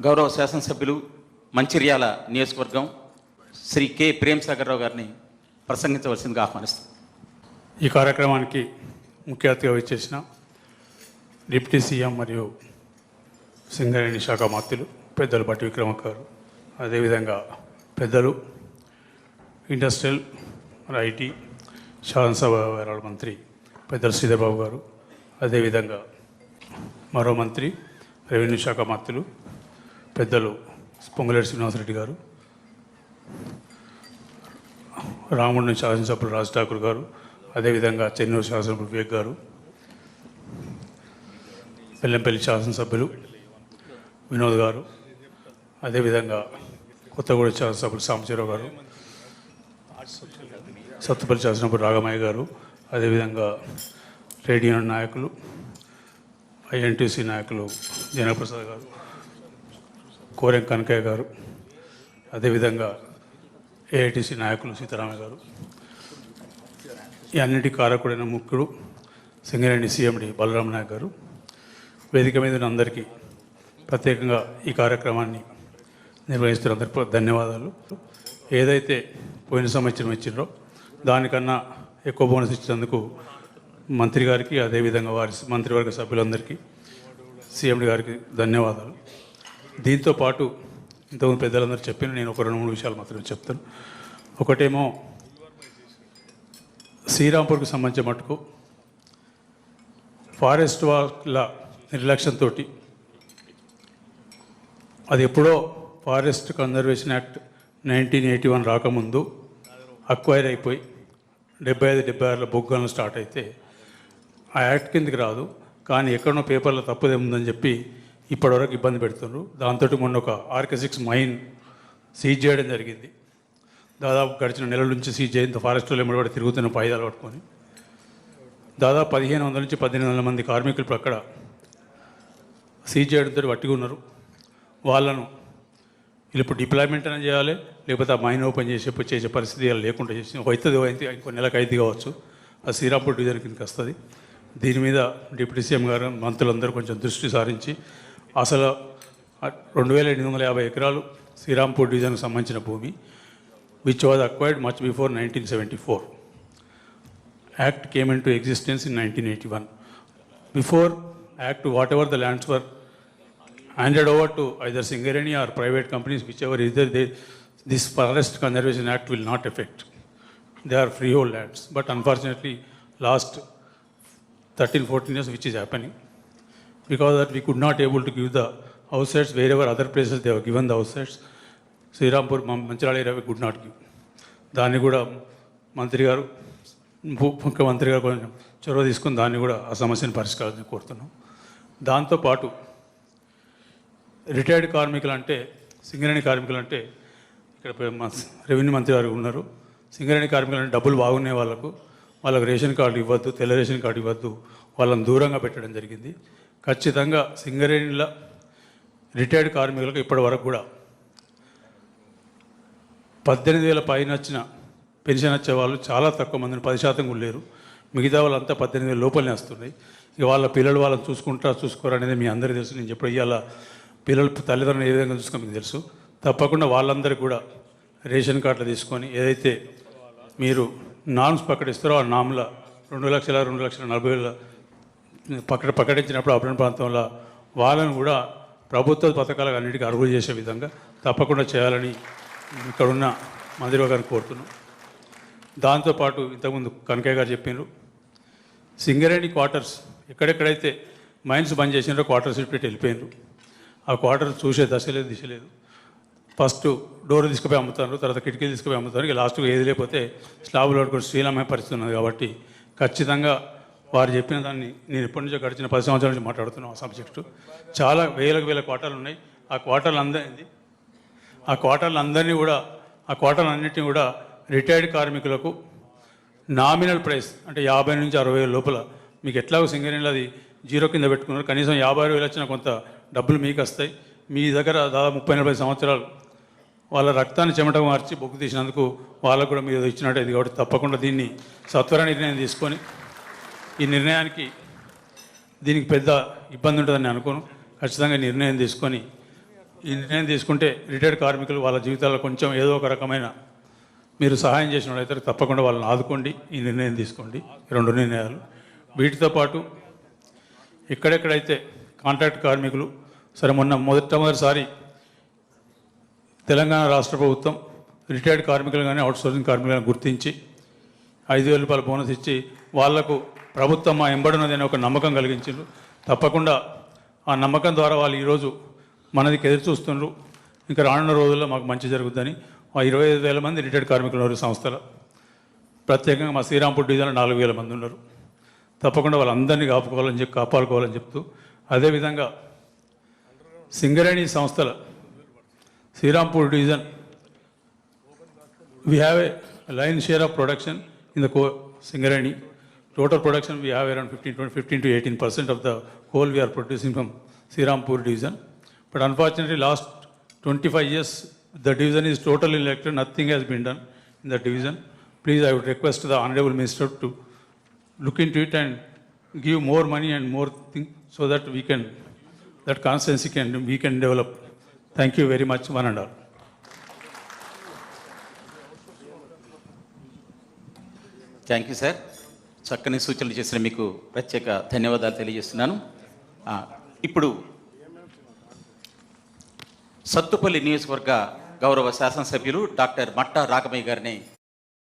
గౌరవ శాసనసభ్యులు మంచిర్యాల నియోజకవర్గం శ్రీ కె. ప్రేమ్ రావు గారిని ప్రసంగించవలసిందిగా ఆహ్వానిస్తాం ఈ కార్యక్రమానికి ముఖ్య అతిథిగా వచ్చేసిన డిప్యూటీ సీఎం మరియు సింగరేణి శాఖ మంత్రులు పెద్దలు పట్టి విక్రమక్క గారు అదేవిధంగా పెద్దలు ఇండస్ట్రియల్ మరి ఐటీ శాసనసభ వ్యవహారాల మంత్రి పెద్దలు శ్రీధర్బాబు గారు అదేవిధంగా మరో మంత్రి రెవెన్యూ శాఖ మంత్రులు పెద్దలు పొంగులేటి శ్రీనివాసరెడ్డి గారు రాముడిని శాసనసభ్యులు రాజ్ ఠాకూర్ గారు అదేవిధంగా చెన్నూరు శాసనసభ్యులు వివేక్ గారు పెళ్ళంపల్లి శాసనసభ్యులు వినోద్ గారు అదేవిధంగా కొత్తగూడ శాసనసభ్యులు సాంబశివరావు గారు సత్తుపల్లి శాసనసభ్యులు రాగమయ్య గారు అదేవిధంగా రేడియో నాయకులు ఐఎన్టీసీ నాయకులు జనప్రసాద్ గారు. కోరెం కనకయ్య గారు అదేవిధంగా ఏఐటీసీ నాయకులు సీతారామయ్య గారు ఈ అన్నిటి కారకుడైన ముఖ్యుడు సింగరేణి సీఎండి బలరామ నాయక్ గారు. వేదిక మీద అందరికీ ప్రత్యేకంగా ఈ కార్యక్రమాన్ని నిర్వహిస్తున్న అందరికీ ధన్యవాదాలు. ఏదైతే పోయిన సంవత్సరం ఇచ్చిండ్రో దానికన్నా ఎక్కువ బోనస్ ఇచ్చినందుకు మంత్రి గారికి అదేవిధంగా వారి మంత్రివర్గ సభ్యులందరికీ సీఎండి గారికి ధన్యవాదాలు. దీంతో పాటు ఇంతకుముందు పెద్దలందరూ చెప్పిన నేను ఒక రెండు మూడు విషయాలు మాత్రమే చెప్తాను. ఒకటేమో శ్రీరాంపూర్కి సంబంధించిన మటుకు ఫారెస్ట్ వాళ్ళ నిర్లక్ష్యంతో అది ఎప్పుడో forest conservation act nineteen eighty one రాకముందు అక్వైర్ అయిపోయి డెబ్బై ఐదు డెబ్బై ఆరులో బొగ్గలను స్టార్ట్ అయితే ఆ యాక్ట్ కిందకి రాదు. కానీ ఎక్కడో పేపర్లో తప్పుదేముందని చెప్పి ఇప్పటివరకు ఇబ్బంది పెడుతున్నారు దాంతో మొన్న ఒక ఆర్కే సిక్స్ మైన్ సీజ్ చేయడం జరిగింది. దాదాపు గడిచిన నెలల నుంచి సీజ్ చేయంత ఫారెస్ట్లో ఎమ్మడి తిరుగుతున్న పాయిదాలు పట్టుకొని. దాదాపు పదిహేను వందల నుంచి పద్దెనిమిది వందల మంది కార్మికులు ఇప్పుడు అక్కడ సీజ్ చేయడంతో పట్టుకు ఉన్నారు. వాళ్ళను ఇప్పుడు డిప్లాయ్మెంట్ అయినా చేయాలి లేకపోతే ఆ మైన్ ఓపెన్ చేసే చేసే పరిస్థితి లేకుండా చేసి అవుతుంది అయితే ఇంకో నెలకు అయితే కావచ్చు. ఆ శ్రీరాంపూర్ డివిజన్ కిందకి వస్తుంది. దీని మీద డిప్యూటీ సీఎం గారు మంత్రులందరూ కొంచెం దృష్టి సారించి అసలు ఆ రెండు వేల ఎనిమిది వందల యాభై ఎకరాలు శ్రీరాంపూర్ డివిజన్కి సంబంధించిన భూమి which was acquired much before nineteen seventy four Act came into existence in 1981. Before Act, whatever the lands were handed over to either Singareni or private companies, whichever is there, they, this Forest Conservation Act will not affect. They are freehold lands. But unfortunately, last 13, 14 years, which is happening, because that we could not able to give the houses wherever other places they have given the houses, Srirampur Mancherial area good not give దాన్ని కూడా మంత్రి గారు ముఖ్యమంత్రి గారు కొంచెం చొరవ తీసుకుని దాన్ని కూడా ఆ సమస్యను పరిష్కారం కోరుతున్నాం. దాంతోపాటు రిటైర్డ్ కార్మికులు అంటే సింగరేణి కార్మికులు అంటే ఇక్కడ రెవెన్యూ మంత్రి గారు ఉన్నారు. సింగరేణి కార్మికులు అంటే డబ్బులు బాగునే వాళ్ళకు. వాళ్ళకు రేషన్ కార్డు ఇవ్వద్దు తెల్ల రేషన్ కార్డు ఇవ్వద్దు. వాళ్ళని దూరంగా పెట్టడం జరిగింది. ఖచ్చితంగా సింగరేణిల రిటైర్డ్ కార్మికులకు ఇప్పటి వరకు కూడా పద్దెనిమిది వేల పైన వచ్చిన పెన్షన్ వచ్చే వాళ్ళు చాలా తక్కువ మందిని పది శాతం కూడా లేరు. మిగతా వాళ్ళంతా పద్దెనిమిది వేల లోపలనే వస్తున్నాయి. ఇక వాళ్ళ పిల్లలు వాళ్ళని చూసుకుంటారా చూసుకోరా అనేది మీ అందరికీ తెలుసు. నేను చెప్పి ఇవాళ పిల్లలు తల్లిదండ్రులు ఏ విధంగా చూసుకో మీకు తెలుసు. తప్పకుండా వాళ్ళందరికీ కూడా రేషన్ కార్డులు తీసుకొని ఏదైతే మీరు నామ్స్ ప్రకటిస్తారో ఆ నామ్ల రెండు లక్షల రెండు లక్షల నలభై వేల పక్కన ప్రకటించినప్పుడు అభివృద్ధి ప్రాంతంలో వాళ్ళని కూడా ప్రభుత్వ పథకాలకు అన్నిటికీ అర్హులు చేసే విధంగా తప్పకుండా చేయాలని ఇక్కడున్న మంత్రి గారిని కోరుతున్నాం. దాంతోపాటు ఇంతకుముందు కనకయ్య గారు చెప్పినారు సింగరేణి క్వార్టర్స్ ఎక్కడెక్కడైతే మైన్స్ బంద్ చేసినారో క్వార్టర్స్ పెట్టి వెళ్ళిపోయినారు. ఆ క్వార్టర్ చూసే దశ లేదు దిశ లేదు. ఫస్ట్ డోర్ తీసుకుపోయి అమ్ముతారు తర్వాత కిటికీలు తీసుకుపోయి అమ్ముతారు ఇక లాస్ట్కి ఏది లేకపోతే స్లాబులు పట్టుకొని శ్రీలమ్మే పరిస్థితి ఉన్నది కాబట్టి ఖచ్చితంగా వారు చెప్పిన దాన్ని నేను ఎప్పటి నుంచో గడిచిన పది సంవత్సరాల నుంచి మాట్లాడుతున్నాను ఆ సబ్జెక్టు. చాలా వేలకు వేల క్వార్టర్లు ఉన్నాయి. ఆ క్వార్టర్లు అందరింది ఆ క్వార్టర్లు అందరినీ కూడా ఆ క్వార్టర్లు అన్నింటినీ కూడా రిటైర్డ్ కార్మికులకు నామినల్ ప్రైస్ అంటే యాభై నుంచి అరవై వేల లోపల మీకు ఎట్లాగో సింగరేణిలో అది జీరో కింద పెట్టుకున్నారు. కనీసం యాభై ఆరు వేలు వచ్చిన కొంత డబ్బులు మీకు వస్తాయి. మీ దగ్గర దాదాపు ముప్పై నలభై సంవత్సరాలు వాళ్ళ రక్తాన్ని చెమట మార్చి బొగ్గు తీసినందుకు వాళ్ళకు కూడా మీరు ఇచ్చినట్టు ఇది కాబట్టి తప్పకుండా దీన్ని సత్వర నిర్ణయం తీసుకొని ఈ నిర్ణయానికి దీనికి పెద్ద ఇబ్బంది ఉంటుందని అనుకోను. ఖచ్చితంగా నిర్ణయం తీసుకొని ఈ నిర్ణయం తీసుకుంటే రిటైర్డ్ కార్మికులు వాళ్ళ జీవితాల్లో కొంచెం ఏదో ఒక రకమైన మీరు సహాయం చేసిన వాళ్ళైతే తప్పకుండా వాళ్ళని ఆదుకోండి ఈ నిర్ణయం తీసుకోండి. రెండు నిర్ణయాలు. వీటితో పాటు ఎక్కడెక్కడైతే కాంట్రాక్ట్ కార్మికులు సరే మొన్న మొదటిసారి తెలంగాణ రాష్ట్ర ప్రభుత్వం రిటైర్డ్ కార్మికులు కానీ అవుట్సోర్సింగ్ కార్మికులను గుర్తించి ఐదు వేల రూపాయల బోనస్ ఇచ్చి వాళ్ళకు ప్రభుత్వం మా ఎంబడినది అనే ఒక నమ్మకం కలిగించారు తప్పకుండా ఆ నమ్మకం ద్వారా వాళ్ళు ఈరోజు మనదికి ఎదురు చూస్తున్నారు ఇంకా రానున్న రోజుల్లో మాకు మంచి జరుగుతుందని ఆ ఇరవై ఐదు వేల మంది రిటైర్డ్ కార్మికులు ఉన్నారు సంస్థల. ప్రత్యేకంగా మా శ్రీరాంపూర్ డివిజన్లో నాలుగు వేల మంది ఉన్నారు. తప్పకుండా వాళ్ళందరినీ కాపుకోవాలని చెప్పి కాపాడుకోవాలని చెప్తూ అదేవిధంగా సింగరేణి సంస్థల Srirampur division we have a lion share of production in the co Singareni. Total production, we have around 15, 15 to 18 percent of the coal we are producing from Sirampur division. But unfortunately, last 25 years, the division is totally neglected. Nothing has been done in the division. Please, I would request the Honorable Minister to look into it and give more money and more things so that we can, that constancy can, we can develop. Thank you very much, one and all. Thank you, sir. చక్కని సూచనలు చేసిన మీకు ప్రత్యేక ధన్యవాదాలు తెలియజేస్తున్నాను. ఇప్పుడు సత్తుపల్లి నియోజకవర్గ గౌరవ శాసనసభ్యులు డాక్టర్ మట్టా రాఘమయ్య గారిని